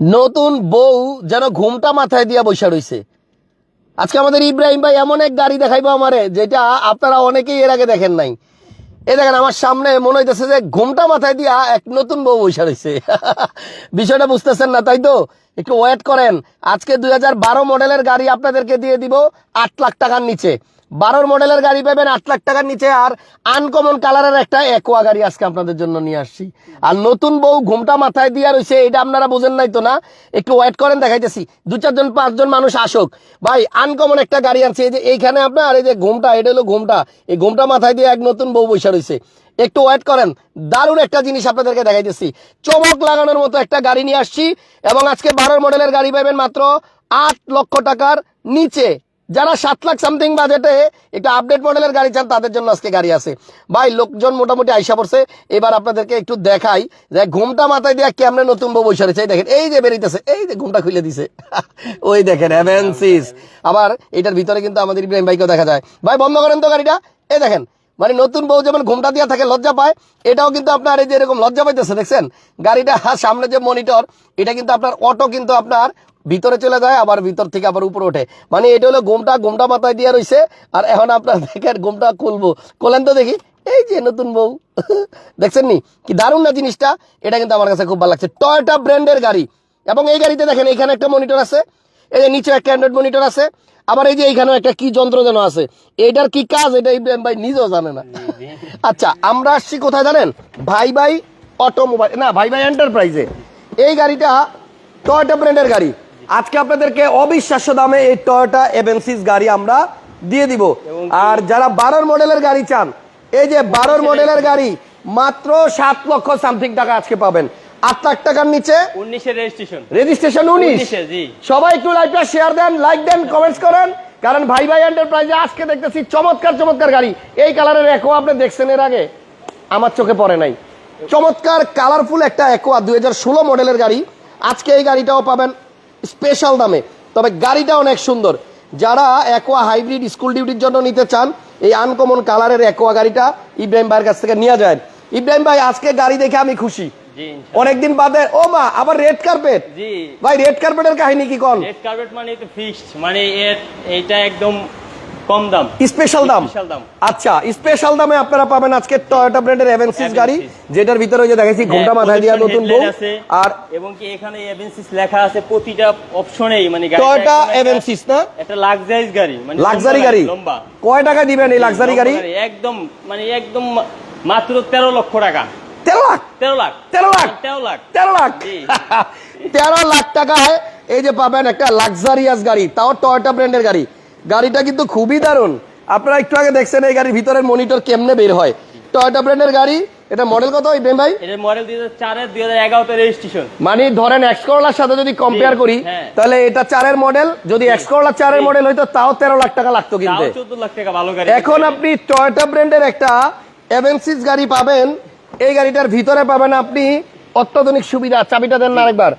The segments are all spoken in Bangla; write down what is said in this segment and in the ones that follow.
নতুন বউ যেন ঘুমটা মাথায় দিয়া বসে রইছে। আজকে আমাদের ইব্রাহিম ভাই এমন এক গাড়ি দেখাইবো আমারে, যেটা আপনারা অনেকেই এর আগে দেখেন নাই। এ দেখেন, আমার সামনে মনে হইতেছে যে ঘুমটা মাথায় দিয়া এক নতুন বউ বসে রইছে। বিষয়টা বুঝতেছেন না, তাই তো? একটু ওয়েট করেন। আজকে দু হাজার বারো মডেলের গাড়ি আপনাদেরকে দিয়ে দিব আট লাখ টাকার নিচে। বারোর মডেলের গাড়ি পাবেন আট লাখ টাকার নিচে আর আনকমন কালারের একটা একোয়া গাড়ি আজকে আপনাদের জন্য নিয়ে আসছি। আর নতুন বউ ঘুমটা মাথায় দিয়া রয়েছে এটা আপনারা বোঝেন নাই তো না? একটু ওয়েট করেন, দেখাইতেছি। দু চারজন পাঁচজন মানুষ আসুক। ভাই আনকমন একটা গাড়ি আনছে, এই যে এইখানে আপনার, এই যে ঘুমটা, এটা হলো ঘুমটা। এই ঘুমটা মাথায় দিয়ে এক নতুন বউ বসে রয়েছে একটু ওয়েট করেন। দারুণ একটা জিনিস আপনাদেরকে দেখাইতেছি। চমক লাগানোর মতো একটা গাড়ি নিয়ে আসছি এবং আজকে বারোর মডেলের গাড়ি পাবেন মাত্র আট লক্ষ টাকার নিচে। যারা সাত লাখ সামথিং বাজেটে একটা আপডেট মডেলের গাড়ি চান, তাদের জন্য আজকে গাড়ি আছে। ভাই, লোকজন মোটামুটি আইসা পড়ছে। এবার আপনাদেরকে একটু দেখাই যে ঘুমটা মাথায় দিয়ে কেমনে নতুন বউ বসে রয়েছে। দেখেন, এই যে বেরিতেছে এই যে ঘুমটা খুলে দিছে। ওই দেখেন অ্যাভেন্সিস আবার এটার ভিতরে কিন্তু আমাদের ইব্রাহিম ভাইকেও দেখা যায়। ভাই, বন্ধ করেন তো গাড়িটা। এই দেখেন মানে নতুন বউ যেমন ঘুমটা দিয়া থাকে, লজ্জা পায়, এটাও কিন্তু আপনার এই যে এরকম লজ্জা পাইতেছে, দেখছেন? গাড়িটা সামনে যে মনিটর এটা কিন্তু আপনার অটো কিন্তু আপনার ভিতরে চলে যায় আবার ভিতর থেকে আবার উপরে ওঠে। মানে এটা হলো ঘুমটা ঘুমটা মাথায় দিয়ে রইছে আর এখন আপনার দেখেন ঘুমটা খুলবো। খোলেন তো দেখি এই যে নতুন বউ। দেখছেন নি? কি দারুণ না জিনিসটা? এটা কিন্তু আমার কাছে খুব ভালো লাগছে। টয়টা ব্র্যান্ডের গাড়ি। এবং এই গাড়িতে দেখেন এখানে একটা মনিটর আছে এই যে নিচে একটা অ্যান্ড্রয়েড মনিটর আছে আবার এই যে এইখানে একটা কি যন্ত্র যেন আছে। এটার কি কাজ? এটা ইব্রাহিম ভাই নিজেও জানে না। আচ্ছা আমরা আসছি কোথায় জানেন? ভাই ভাই অটোমোবাইল না ভাই ভাই এন্টারপ্রাইজে এই গাড়িটা টয়টা ব্র্যান্ডের গাড়ি। আজকে আপনাদেরকে অবিশ্বাস্য দামে এই টয়োটা এভেন্সিস গাড়ি আমরা দিয়ে দিব। আর যারা বারোর মডেলের গাড়ি চান এই যে বারোর মডেলের গাড়ি মাত্র সাত লক্ষ সামথিং টাকা আজকে পাবেন। আট লাখ টাকার নিচে উনিশের রেজিস্ট্রেশন রেজিস্ট্রেশন উনিশ। 19 এ, জি। সবাই একটু লাইভটা শেয়ার দেন লাইক দেন কমেন্টস করেন। কারণ ভাই ভাই এন্টারপ্রাইজে আজকে দেখতেছি চমৎকার চমৎকার গাড়ি। এই কালারের একো আপনি দেখছেন এর আগে? আমার চোখে পড়ে নাই। চমৎকার কালারফুল একটা একোয়া দুই হাজার ষোলো মডেলের গাড়ি। আজকে এই গাড়িটাও পাবেন স্পেশাল দামে। তবে গাড়িটা অনেক সুন্দর। যারা অ্যাকোয়া হাইব্রিড স্কুল ডিউটির জন্য নিতে চান এই আনকমন কালারের অ্যাকোয়া গাড়িটা ইব্রাহিম ভাইয়ের কাছ থেকে নিয়ে যায়। ইব্রাহিম ভাই আজকে গাড়ি দেখে আমি খুশি। অনেকদিন বাদে ও মা আবার রেড কার্পেট ভাই রেড কার্পেটের কাহিনী কি কোন? রেড কার্পেট মানে ফিক্সড মানে এটা একদম কম দাম। স্পেশাল দাম? আচ্ছা স্পেশাল দামে আপনারা পাবেন আজকে টয়োটা ব্র্যান্ডের এভেন্সিস গাড়ি যেটার ভিতরে যে দেখেছি ঘুমটা মাথায় দিয়া নতুন বউ। আর এবং কি এখানে লেখা আছে প্রতিটা অপশনেই মানে টয়োটা না? একটা লাক্সারিজ গাড়ি মানে লাক্সারি গাড়ি লম্বা। কয় টাকা দিবেন এই লাক্সারি গাড়ি? একদম মানে একদম মাত্র তেরো লক্ষ টাকা। তেরো লাখ? তেরো লাখ। তেরো লাখ? তেরো লাখ। তেরো লাখ। তেরো লাখ টাকায় এই যে পাবেন একটা লাক্সারিয়াস গাড়ি তাও টয়োটা ব্র্যান্ডের গাড়ি। গাড়িটা কিন্তু খুবই দারুণ। আপনারা একটু আগে দেখছেন এই গাড়ির ভিতরের মনিটর কেমনে বের হয়। টয়োটা ব্র্যান্ডের গাড়ি এটা মডেল কত ইব্রাহিম ভাই? এটার মডেল দুই হাজার চারের দুই হাজার রেজিস্ট্রেশন মানে ধরেন এক্স করলার সাথে যদি কম্পেয়ার করি হ্যাঁ। তাহলে এটা চারের মডেল যদি এক্স করলা চারের জি। মডেল হইতো তাও তেরো লাখ টাকা লাগতো তাও কিনতে। চোদ্দ লাখ টাকা ভালো গাড়ি। এখন আপনি টয়োটা ব্র্যান্ডের একটা এভেন্সিস গাড়ি পাবেন। এই গাড়িটার ভিতরে পাবেন আপনি অত্যাধুনিক সুবিধা। চাবিটা দেন না আরেকবার।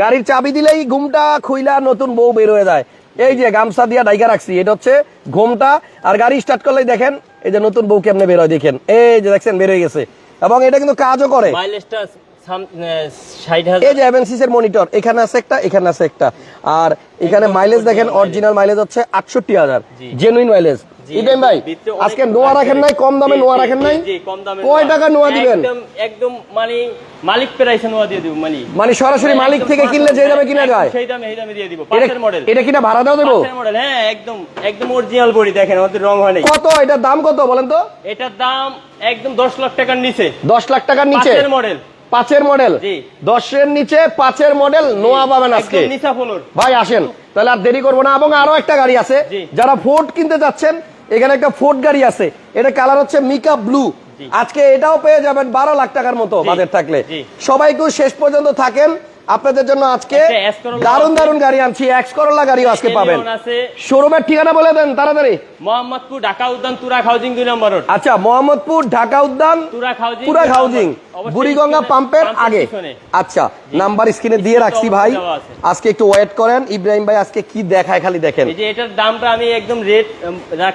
গাড়ির চাবি দিলেই ঘুমটা খুইলা নতুন বউ বের হয়ে যায়। এই যে গামছা দিয়া ডাইকা রাখছি এটা হচ্ছে ঘোমটা। আর গাড়ি স্টার্ট করলে দেখেন এই যে নতুন বউকে আপনি বেরোয় দেখেন। এই যে দেখছেন বের হয়ে গেছে। এবং এটা কিন্তু কাজও করে। এই যে এভেন্সিস এর মনিটর এখানে আছে একটা এখানে আছে একটা। আর এখানে মাইলেজ দেখেন অরিজিনাল মাইলেজ হচ্ছে আটষট্টি হাজার। জেনুইন মাইলেজ ইব্রাহিম ভাই আজকে নোয়া রাখেন নাই কম দামে নোয়া রাখেন নাই? কয় টাকা নোয়া দিবেন? একদম মানে মালিক প্রাইসে নোয়া দিয়ে দিব মানে। মানে সরাসরি মালিক থেকে কিনলে যে দামে কিনা যায়? সেই দামে এই দামে দিয়ে দিব পাঁচের মডেল এটা কিনা ভাড়া দাও দেবো? পাঁচের মডেল হ্যাঁ একদম একদম অরিজিনাল বডি দেখেন রং হয় নাই। কত? এটার দাম কত বলেন তো? এটার দাম একদম দশ লাখ টাকার নিচে। দশ লাখ টাকার নিচে? পাঁচের মডেল পাঁচের মডেল দশের নিচে পাঁচের মডেল নোয়া পাবেন আজকে। ভাই আসেন। তাহলে আর দেরি করব না এবং আরও একটা গাড়ি আছে। যারা ফোর্ড কিনতে যাচ্ছেন এখানে একটা ফোর্ট গাড়ি আছে। এটা কালার হচ্ছে মিকা ব্লু আজকে এটাও পেয়ে যাবেন বারো লাখ টাকার মতো বাজার বাজেট থাকলে। সবাই একটু শেষ পর্যন্ত থাকেন। আপনাদের জন্য আজকে দারুণ দারুণ দারুণ দারুণ গাড়ি আনছি। এক্স করোলা গাড়িও আজকে পাবেন। শোরুমের ঠিকানা বলে দেন তাড়াতাড়ি। মোহাম্মদপুর ঢাকা উদ্যান তুরাক হাউজিং দুই নম্বর রোড। আচ্ছা মোহাম্মদপুর ঢাকা উদ্যান তুরাক হাউজিং পুরাক হাউজিং বুড়িগঙ্গা পাম্পের আগে। আচ্ছা নাম্বার স্ক্রিনে দিয়ে রাখছি ভাই। আজকে একটু ওয়েট করেন ইব্রাহিম ভাই আজকে কি দেখায় খালি দেখেন। এই যে এটার দামটা আমি একদম রেট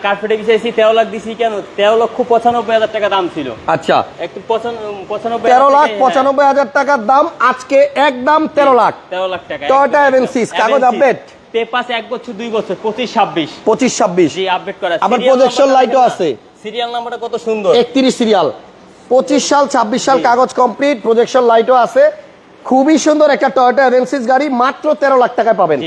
কার্পেটে বিছাইছি তেরো লাখ দিছি কেন? তেরো লক্ষ পঁচানব্বই হাজার টাকা দাম ছিল। আচ্ছা। একটু পঁচান- পঁচানব্বই তেরো হাজার লাখ টাকায়, হ্যাঁ। পঁচানব্বই হাজার টাকার দাম আজকে একদম তেরো লাখ। তেরো লাখ টাকা Toyota Avensis, কাগজ update? পেপাস এক বছর দুই বছর পঁচিশ ছাব্বিশ। পঁচিশ ছাব্বিশ। জি আপডেট করা। আবার প্রজেকশন লাইটও আছে। সিরিয়াল নাম্বারটা কত সুন্দর। একত্রিশ সিরিয়াল পঁচিশ সাল ছাব্বিশ সাল কাগজ কমপ্লিট প্রজেকশন লাইটও আছে। খুবই সুন্দর একটা টয়োটা এভেন্সিস গাড়ি মাত্র তেরো লাখ টাকায় পাবেন।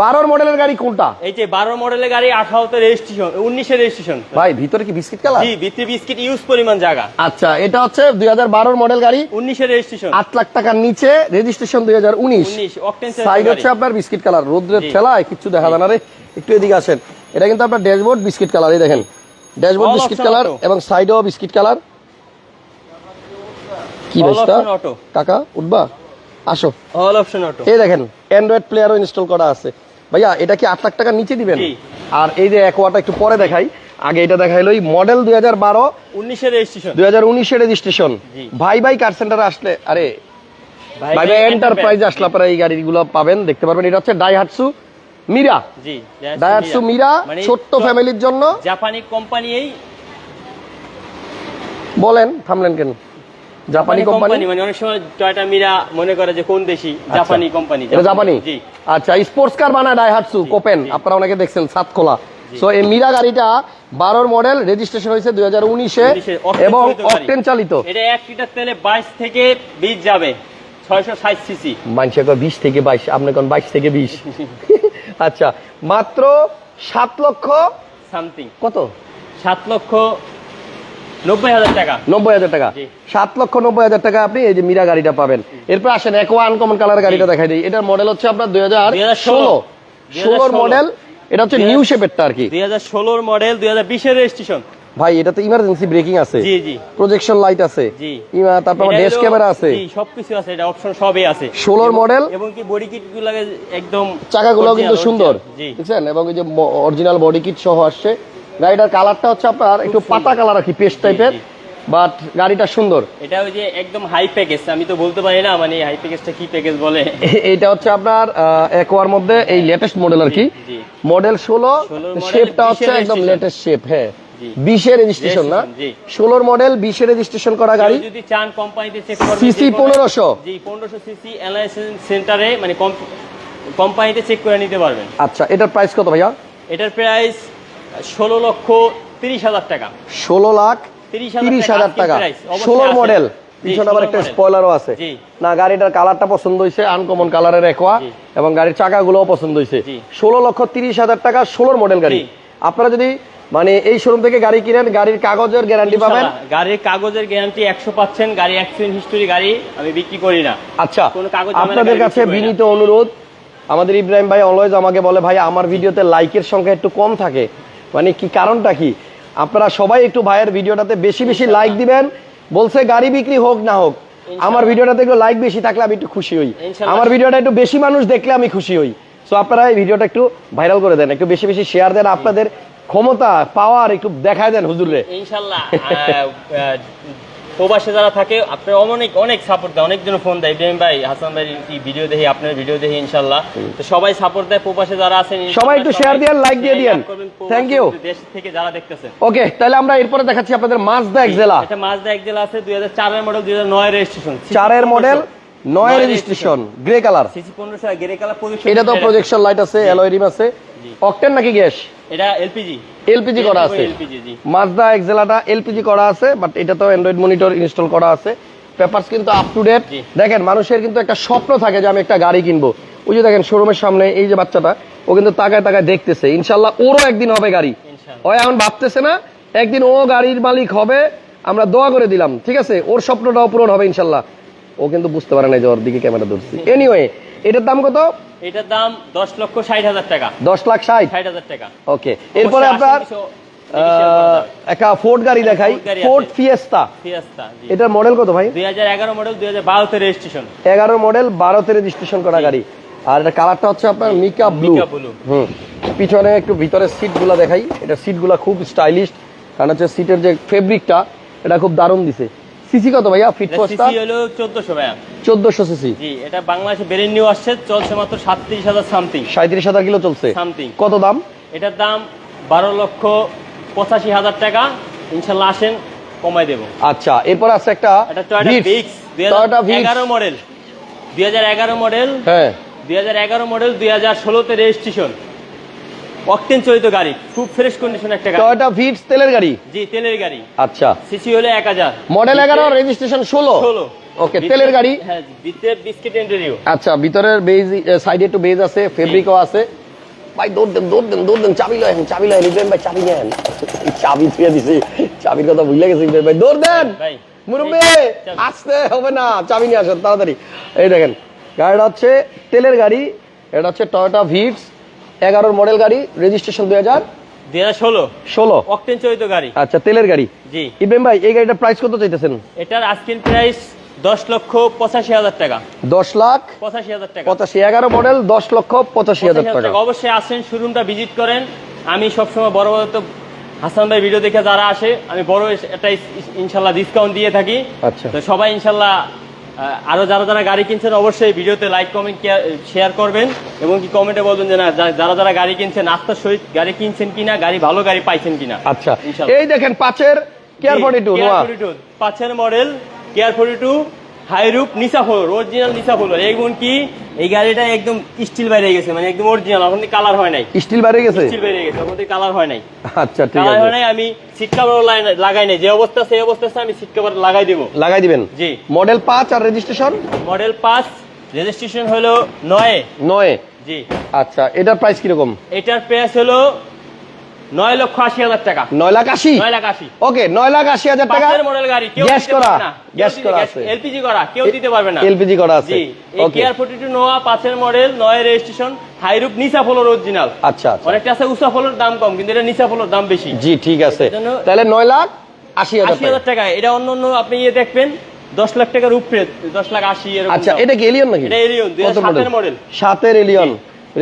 বারোর মডেলের গাড়ি কোনটা? এই যে বারো মডেলের গাড়ি আঠারোতে রেজিস্ট্রেশন উনিশের রেজিস্ট্রেশন ভাই ভিতরে কি বিস্কিট কালার? জি ভিতরে বিস্কিট ইউজ পরিমাণ জায়গা। আচ্ছা এটা হচ্ছে দুই হাজার বারোর মডেল গাড়ি। উনিশের রেজিস্ট্রেশন আট লাখ টাকার নিচে রেজিস্ট্রেশন দুই হাজার উনিশ। সাইড হচ্ছে আপনার বিস্কিট কালার। রোদ্রের। ঠেলায় কিচ্ছু দেখা যায় না রে। একটু এদিকে আসেন। এটা কিন্তু আপনার ড্যাশবোর্ড বিস্কিট কালার এই দেখেন। Dashboard biscuit colour. এবং সাইডেও বিস্কিট কালার। কি বেশটা কাকা উঠবা? আসো। অল অপশন অটো এই দেখেন অ্যান্ড্রয়েড প্লেয়ারও ইনস্টল করা আছে। ভাইয়া এটা কি আট লাখ টাকার নিচে দিবেন? আর এই যে একোয়াটা একটু পরে দেখাই। আগে এটা দেখাইলো মডেল দুই হাজার বারো উনিশের রেজিস্ট্রেশন দুই হাজার উনিশের রেজিস্ট্রেশন ভাই ভাই কার সেন্টারে আসলে আরে ভাই ভাই এন্টারপ্রাইজ আসলে আপনারা এই গাড়িগুলো পাবেন দেখতে পারবেন। এটা হচ্ছে ডাইহাটসু মিরা জি ডায়াটসু মিরা মানে ছোট্ট ফ্যামিলির জন্য। জাপানি কোম্পানি এই বলেন থামলেন কেন? জাপানি কোম্পানি মানে অনেক সময় টয়টা মিরা মনে করে যে কোন দেশি? জাপানি কোম্পানি এটা জাপানি জি। আচ্ছা স্পোর্টস কার বানায় ডাইহাটসু কোপেন আপনারা অনেকে দেখছেন সাতকোলা। সো এই মিরা গাড়িটা বারোর মডেল রেজিস্ট্রেশন হয়েছে দুই হাজার উনিশে এবং অকটেন চালিত। এটা এক লিটার তেলে বাইশ থেকে বিশ যাবে ছয়শো ষাট সিসি মানছে বিশ থেকে বাইশ আপনি কোন বাইশ থেকে বিশ? আচ্ছা মাত্র সাত লক্ষ সামথিং কত? সাত লক্ষ নব্বই হাজার টাকা। নব্বই হাজার টাকা। সাত লক্ষ নব্বই হাজার টাকা আপনি এই যে মিরা গাড়িটা পাবেন। এরপর আসেন একোয়া আনকমন কালার গাড়িটা দেখাই দিই। এটার মডেল হচ্ছে আপনার দুই হাজার ষোলো। ষোলোর মডেল এটা হচ্ছে নিউ শেপেরটা আর কি। দুই হাজার ষোলোর মডেল দুই হাজার বিশের রেজিস্ট্রেশন ভাই এটা ইমার্জেন্সি ব্রেকিং আছে। জি জি। প্রজেকশন লাইট আছে। জি। ইমা- তারপর ডেস্ক ক্যামেরা আছে। জি সবকিছু আছে এটা অপশন সবই আছে। ষোলোর মডেল এবং কি বডি কিটগুলো একদম চাকাগুলো কিন্তু সুন্দর। জি। বুঝছেন এবং এই যে অরিজিনাল বডি কিট সহ আসছে। গাড়িটার কালারটা হচ্ছে আপনার একটু পাতা কালার আর কি পেস্ট টাইপের বাট গাড়িটা সুন্দর। এটা ওই যে একদম হাই প্যাকেজ আমি তো বলতে পারি না মানে হাই প্যাকেজটা কি প্যাকেজ বলে। এটা হচ্ছে আপনার একোয়ার মধ্যে এই লেটেস্ট মডেল আর কি। জি মডেল ষোলো 16 শেপটা হচ্ছে একদম লেটেস্ট শেপ হ্যাঁ। জি। বিশের রেজিস্ট্রেশন না। ষোলোর মডেল বিশের রেজিস্ট্রেশন করা গাড়ি। যদি চান কোম্পানিতে চেক করবেন সিসি পনেরোশো। জি পনেরোশো সিসি অ্যানালাইসিস সেন্টারে মানে কোম্পানিতে চেক করে নিতে পারবেন। আচ্ছা এটার প্রাইস কত ভাইয়া? এটার প্রাইস ষোলো লক্ষ তিরিশ হাজার টাকা। ষোলো লাখ তিরিশ হাজার টাকা ষোলোর মডেল পিছনে আবার একটা স্পয়লারও আছে। না গাড়িটার কালারটা পছন্দ হয়েছে আনকমন কালারের একোয়া এবং গাড়ির চাকাগুলোও পছন্দ হয়েছে। ষোলো লক্ষ তিরিশ হাজার টাকা ষোলোর মডেল গাড়ি। আপনারা যদি মানে এই শোরুম থেকে গাড়ি কিনেন গাড়ির কাগজের গ্যারান্টি পাবেন। গাড়ির কাগজের গ্যারান্টি একশো পাচ্ছেন গাড়ি অ্যাক্সিডেন্ট হিস্টোরি গাড়ি আমি বিক্রি করি না। আচ্ছা আপনাদের কাছে। বিনীত অনুরোধ আমাদের ইব্রাহিম ভাই অলওয়েজ আমাকে বলে ভাই আমার ভিডিওতে লাইকের সংখ্যা একটু কম থাকে। মানে কি কারণটা কি? আপনারা সবাই একটু ভাইয়ের ভিডিওটাতে বেশি বেশি লাইক দিবেন। বলছে গাড়ি বিক্রি হোক না হোক আমার ভিডিওটাতে একটু লাইক বেশি থাকলে আমি একটু খুশি হই। আমার ভিডিওটা একটু বেশি মানুষ দেখলে আমি খুশি হই। সো আপনারা এই ভিডিওটা একটু ভাইরাল করে দেন একটু বেশি বেশি শেয়ার দেন আপনাদের ক্ষমতা পাওয়ার একটু দেখায় দেন হুজুরে ইনশাল্লাহ প্রবাসে যারা থাকে আপনার অনেক অনেক সাপোর্ট দেয় অনেকজন ফোন দেয়। ইব্রাহিম ভাই হাসান ভাই কি ভিডিও দেখি আপনার ভিডিও দেখি ইনশাল্লাহ তো সবাই সাপোর্ট দেয় প্রবাসে যারা আছেন সবাই একটু share দিয়েন, like দিয়ে দিয়েন। প্রবাসে you. দেশ থেকে যারা দেখতেছেন ওকে তাহলে আমরা এরপরে দেখাচ্ছি আপনাদের মাজদা এক্সেলা এটা মাজদা একজেল আছে দুই হাজার চারের মডেল দুই হাজার নয় রেজিস্ট্রেশন চারের মডেল নয় রেজিস্ট্রেশন গ্রে কালার সিসি পনেরোশো গেরে কালার প্রদর্শন এটা তো প্রজেকশন লাইট আছে অ্যালয় রিম আছে। অকটেন নাকি গ্যাস? এটা এলপিজি। এলপিজি করা আছে। মাজদা এক্সেলাটা এলপিজি করা আছে বাট এটা তো অ্যান্ড্রয়েড মনিটর ইনস্টল করা আছে। পেপারস কিন্তু আপ টু ডেট দেখেন মানুষের কিন্তু একটা স্বপ্ন থাকে যে আমি একটা গাড়ি কিনবো। ওই যে দেখেন শোরুমের সামনে এই যে বাচ্চাটা ও কিন্তু তাকায় তাকায় দেখতেছে। ইনশাল্লাহ ওরও একদিন হবে গাড়ি। ও এখন ভাবতেছে না একদিন ও গাড়ির মালিক হবে আমরা দোয়া করে দিলাম ঠিক আছে? ওর স্বপ্নটাও পূরণ হবে ইনশাল্লাহ ও কিন্তু বুঝতে পারে না যে ওর দিকে ক্যামেরা ধরছি। এনিওয়ে এটার দাম কত? এটার দাম দশ লক্ষ ষাট হাজার টাকা। দশ লাখ ষাট? ষাট হাজার টাকা। ওকে এরপরে আপনার একটা ফোর্ড গাড়ি দেখাই। ফোর্ড। ফিয়েস্তা জি। এটার মডেল কত ভাই? দুই হাজার এগারো মডেল দুই হাজার বারোতে রেজিস্ট্রেশন এগারো মডেল বারোতে রেজিস্ট্রেশন করা গাড়ি। আর এটা কালারটা হচ্ছে আপনার মিকা ব্লু মিকা blue। হুম। পিছনে একটু ভিতরে সিটগুলো দেখাই। এটা সিটগুলো খুব স্টাইলিশ কারণ হচ্ছে সিটের যে ফেব্রিকটা এটা খুব দারুণ দিছে। সিসি কত ভাইয়া? ফিট পোস্টটা সিসি হলো চোদ্দশো ভাইয়া। চোদ্দশো সিসি। জি এটা বাংলাদেশে বেরেন নিউ আসছে চলছে মাত্র সাতত্রিশ হাজার সামথিং সাঁত্রিশ হাজার কিলো চলছে। সামথিং কত দাম? এটার দাম বারো লক্ষ পঁচাশি হাজার টাকা। ইনশাল্লাহ আসেন কমাই দেবো। আচ্ছা এরপর আছে একটা এটা টয়টা ভিক্স দুই টয়োটা হাজার ভিক্স এগারো মডেল দুই হাজার এগারো মডেল হ্যাঁ। দুই হাজার এগারো মডেল দুই হাজার ষোলোতে রেজিস্ট্রেশন অকটেন চলিত গাড়ি খুব ফ্রেশ কন্ডিশন একটা গাড়ি। টয়োটা ভিটস তেলের গাড়ি? জি তেলের গাড়ি। আচ্ছা। সিসি হলো এক হাজার। মডেল এগারো রেজিস্ট্রেশন ষোলো? ষোলো। ওকে তেলের গাড়ি? হ্যাঁ ভিতরে বিস্কিট ইন্টেরিয়র আচ্ছা ভিতরের বেজ সাইডে একটু বেজ আছে ফেব্রিকও আছে। ভাই দৌড় দেন দৌড় দেন দৌড় দেন চাবি লয়েন চাবি লয়েন ইব্রাহিম ভাই চাবি নেন। চাবি ছুঁয়ে দিছে। চাবির কথা ভুলে গেছে ভাই। দৌড় দেন! ভাই মুরব্বী। আসতে হবে না চাবি নিয়ে আসেন তাড়াতাড়ি। এই দেখেন গাড়িটা হচ্ছে তেলের গাড়ি এটা হচ্ছে টয়োটা ভিটস এগারোর মডেল গাড়ি রেজিস্ট্রেশন দুই হাজার অকটেন চলিত গাড়ি। আচ্ছা তেলের গাড়ি। জি। ইব্রাহিম ভাই এই গাড়িটার প্রাইস কত চাইতেছেন? এটার আজকের প্রাইস দশ লক্ষ পঁচাশি হাজার টাকা। দশ লাখ পঁচাশি হাজার টাকা। পঁচাশি এগারো মডেল দশ লক্ষ পঁচাশি হাজার টাকা। টাকা। অবশ্যই আসেন শোরুমটা ভিজিট করেন। আমি সবসময় বড় বড় তো হাসান ভাই ভিডিও দেখে যারা আসে আমি বড় একটা ইনশাল্লাহ ডিসকাউন্ট দিয়ে থাকি। আচ্ছা। তো সবাই ইনশাল্লাহ আহ, আরও যারা যারা গাড়ি কিনছেন অবশ্যই ভিডিওতে লাইক কমেন্ট শেয়ার করবেন এবং কি কমেন্টে বলবেন যে না যারা যারা গাড়ি কিনছেন আস্থার সহিত গাড়ি কিনছেন কিনা গাড়ি ভালো গাড়ি পাইছেন কিনা। আচ্ছা। এই দেখেন পাঁচের কেয়ার ফর্টি টু টু পাঁচের মডেল কেয়ার ফোর্টি টু হাইরুপ নিসা ফোর অরিজিনাল নিসা ফোর এমন কি? এই গাড়িটা একদম স্টিল বাইরে গেছে মানে একদম অরিজিনাল এখন কালার হয় নাই। স্টিল বাইরে গেছে? স্টিল বাইরে গেছে এখন কালার হয় নাই। আচ্ছা ঠিক কালার হয় নাই আমি সিট কাভার লাগাই নাই। যে অবস্থা সেই অবস্থা আছে আমি সিট কাভার লাগাই দেবো। লাগাই দিবেন? জি। মডেল পাঁচ আর রেজিস্ট্রেশন মডেল পাঁচ রেজিস্ট্রেশন হলো নয়। নয়। জি। আচ্ছা এটার প্রাইস কি রকম এটার প্রাইস হলো নয় লক্ষ আশি হাজার টাকা। নয় লাখ আশি? নয় লাখ আশি। ওকে নয় লাখ আশি হাজার টাকা? পাঁচের মডেল গাড়ি কেউ গ্যাস করা গ্যাস করা আছে। এলপিজি করা কেউ দিতে পারবে না। এলপিজি করা আছে। জি কেয়ার নোয়া পাঁচের মডেল নয় রেজিস্ট্রেশন হাইরুপ নিসা ফলোর অরিজিনাল আচ্ছা অনেকটা আছে উষা ফলোর দাম কম কিন্তু এটা নিসা ফলোর দাম বেশি। জি ঠিক আছে। তাহলে নয় লাখ আশি হাজার আশি টাকা এটা অন্য অন্য আপনি ইয়ে দেখবেন দশ লাখ টাকার উপরে দশ লাখ আশি আচ্ছা এটা কি এলিয়ন নাকি? এটা এলিয়ন সাতের মডেল সাতের এলিয়ন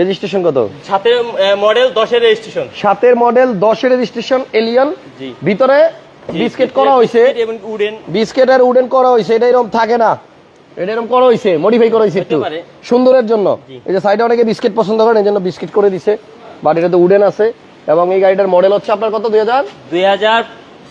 রেজিস্ট্রেশন কত? সাতের মডেল দশের রেজিস্ট্রেশন সাতের মডেল দশের রেজিস্ট্রেশন এলিয়ন ভিতরে বিস্কিট করা হয়েছে উডেন বিস্কিট আর উডেন করা হয়েছে এটা এরকম থাকে না। এটা এরকম করা হয়েছে মডিফাই করা হয়েছে একটু। সুন্দরের জন্য। এই যে সাইডে অনেকে বিস্কিট পছন্দ করেন এই জন্য বিস্কিট করে দিছে। বাট এটাতে উডেন আছে। এবং এই গাড়িটার মডেল হচ্ছে আপনার কত? দুই হাজার? দুই হাজার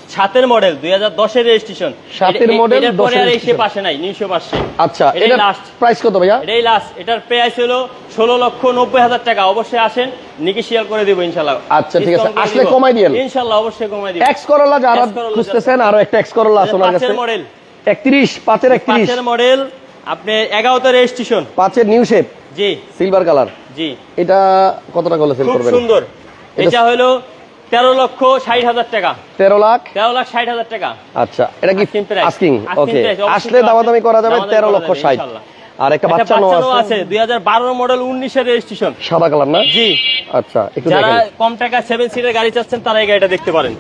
সাতের মডেল দুই হাজার দশের রেজিস্ট্রেশন সাতের এটার পরে আর এসে পাশে নাই নিউশো পাশে। আচ্ছা এটাই এটা last। প্রাইস কত ভাইয়া? এটাই লাস্ট এটার প্রাইস হলো ষোলো লক্ষ নব্বই হাজার টাকা। অবশ্যই আসেন নিকিশিয়াল করে দেবো ইনশাল্লাহ আচ্ছা, ঠিক আছে। আসলে কমাই দিয়েন। ইনশাল্লাহ অবশ্যই কমাই দিব। এক্স করলা যারা খুঁজতেছেন আরও একটা এক্স করলা আছে ওনার কাছে। মডেল একত্রিশ পাঁচের একত্রিশ। পাঁচের মডেল আপনি এগারোতে রেজিস্ট্রেশন পাঁচের নিউ শেপ জি। সিলভার কালার জি। এটা কত টাকা হলে সেল খুব করবেন? সুন্দর। এটা- এটা হলো তেরো লক্ষ ষাট হাজার টাকা। তেরো লাখ? তেরো লাখ ষাট হাজার টাকা। আচ্ছা এটা কি আস্কিং ওকে আসলে দামাদামি করা যাবে তেরো লক্ষ ষাট। আর একটা একটা বাচ্চা আছে। আছে দুই হাজার বারো মডেল উনিশের রেজিস্ট্রেশন সাদা কালার না? জি। আচ্ছা একটু যারা কম টাকা সেভেন সিটের গাড়ি চাচ্ছেন তারা এই গাড়িটা দেখতে পারেন।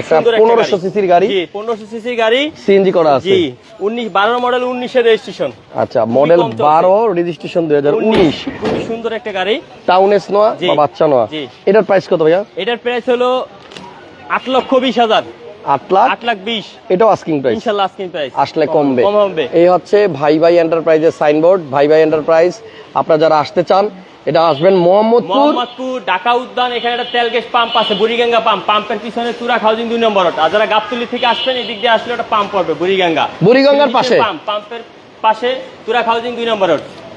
একটা 1500 সিসির গাড়ি। জি পনেরোশো সিসির গাড়ি। সিএনজি করা আছে। জি উনিশ বারো মডেল উনিশের রেজিস্ট্রেশন। আচ্ছা মডেল কম চলছে। বারো রেজিস্ট্রেশন দুই হাজার সুন্দর একটা গাড়ি। টাউন নোয়া বা বাচ্চা নোয়া এটার প্রাইস কত ভাইয়া? এটার প্রাইস হলো লক্ষ বিশ হাজার। আট লাখ? আট লাখ বিশ। এটাও আস্কিং প্রাইস ইনশাল্লাহ আস্কিং প্রাইস আসলে কমবে এই হচ্ছে ভাই ভাই এন্টারপ্রাইজের সাইনবোর্ড ভাই ভাই এন্টারপ্রাইজ আপনারা যারা আসতে চান এটা আসবেন মোহাম্মদপুর। মোহাম্মদপুর ঢাকা উদ্যান এখানে একটা তেল গ্যাস পাম্প আছে বুড়িগঙ্গা পাম্প। পাম্পের পিছনে তুরা হাউজিং দুই নম্বর আর যারা গাবতলি থেকে আসবেন এদিক দিয়ে আসলে একটা পাম্প পড়বে বুড়িগঙ্গা। বুড়িগঙ্গার পাশে? পাম্প পাম্পের পাশে তুরা হাউজিং দুই নম্বর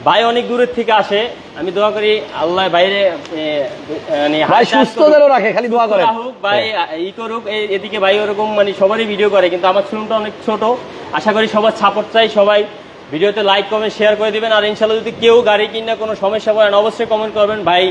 ভাই অনেক দূরের থেকে আসে আমি দোয়া করি আল্লাহ বাইরে মানে ভাই সুস্থ। যেন রাখে খালি দোয়া করেন। হ্যাঁ। রাহুক, ভাই ই করুক এদিকে ভাই ওরকম মানে সবারই ভিডিও করে কিন্তু আমার শোরুমটা অনেক ছোট। আশা করি সবার সাপোর্ট চাই সবাই ভিডিওতে লাইক কমেন্ট শেয়ার করে দিবেন। আর ইনশাল্লাহ যদি কেউ গাড়ি কিনা কোনো সমস্যা পড়েন অবশ্যই কমেন্ট করবেন। ভাই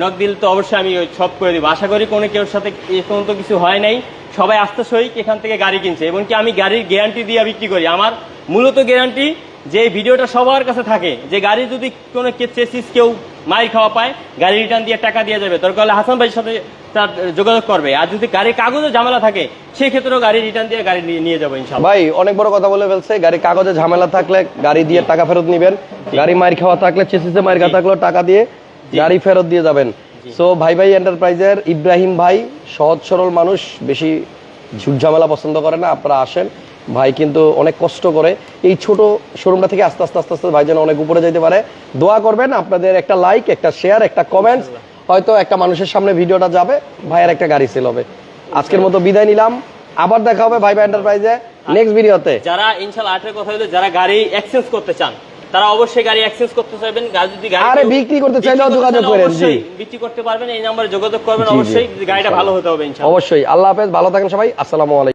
নক দিল তো অবশ্যই আমি ওই সব করে দিব। আশা করি কোনো কেউর সাথে এ পর্যন্ত কিছু হয় নাই। সবাই আস্তে সহিক এখান থেকে গাড়ি কিনছে। এবং কি আমি গাড়ির গ্যারান্টি দিয়ে বিক্রি করি। আমার মূলত গ্যারান্টি যে ভিডিওটা সবার কাছে থাকে। যে গাড়ি যদি কোনো চেসিস কেউ মাইর খাওয়া পায়, গাড়ি রিটার্ন দিয়ে টাকা দিয়ে যাবে। দরকার হলে হাসান ভাইয়ের সাথে তার যোগাযোগ করবে। আর যদি গাড়ির কাগজে ঝামেলা থাকে সেক্ষেত্রেও গাড়ি রিটার্ন দিয়ে গাড়ি নিয়ে- যাব ইনশাল্লাহ ভাই অনেক বড় কথা বলে ফেলছে। গাড়ি কাগজে ঝামেলা থাকলে গাড়ি দিয়ে টাকা ফেরত নিবেন। গাড়ি মার খাওয়া থাকলে চেসিসে মার খাওয়া থাকলে টাকা দিয়ে গাড়ি ফেরত দিয়ে যাবেন। সো ভাই ভাই এন্টারপ্রাইজের ইব্রাহিম ভাই সহজ সরল মানুষ বেশি ঝুট ঝামেলা পছন্দ করে না আপনারা আসেন। ভাই কিন্তু অনেক কষ্ট করে। এই ছোট শোরুমটা থেকে আস্তে আস্তে আস্তে আস্তে ভাই যেন অনেক উপরে যেতে পারে। দোয়া করবেন আপনাদের একটা লাইক একটা শেয়ার একটা কমেন্টস হয়তো একটা মানুষের সামনে ভিডিওটা যাবে ভাইয়ের একটা গাড়ি সেল হবে। আজকের মতো বিদায় নিলাম। আবার দেখা হবে ভাই ভাই এন্টারপ্রাইজে নেক্সট ভিডিওতে যারা ইনশাল্লাহ আটের কথা হলো যারা গাড়ি এক্সচেঞ্জ করতে চান তারা অবশ্যই গাড়ি এক্সচেঞ্জ করতে চাইবেন। গাড়ি যদি গাড়ি আরে বিক্রি করতে চাইলেও যোগাযোগ করেন, জি। বিক্রি করতে পারবেন। এই নাম্বারে যোগাযোগ করবেন। অবশ্যই গাড়িটা ভালো হতে হবে ইনশাআল্লাহ অবশ্যই। আল্লাহ হাফেজ। ভালো থাকেন সবাই। আসসালামু আলাইকুম।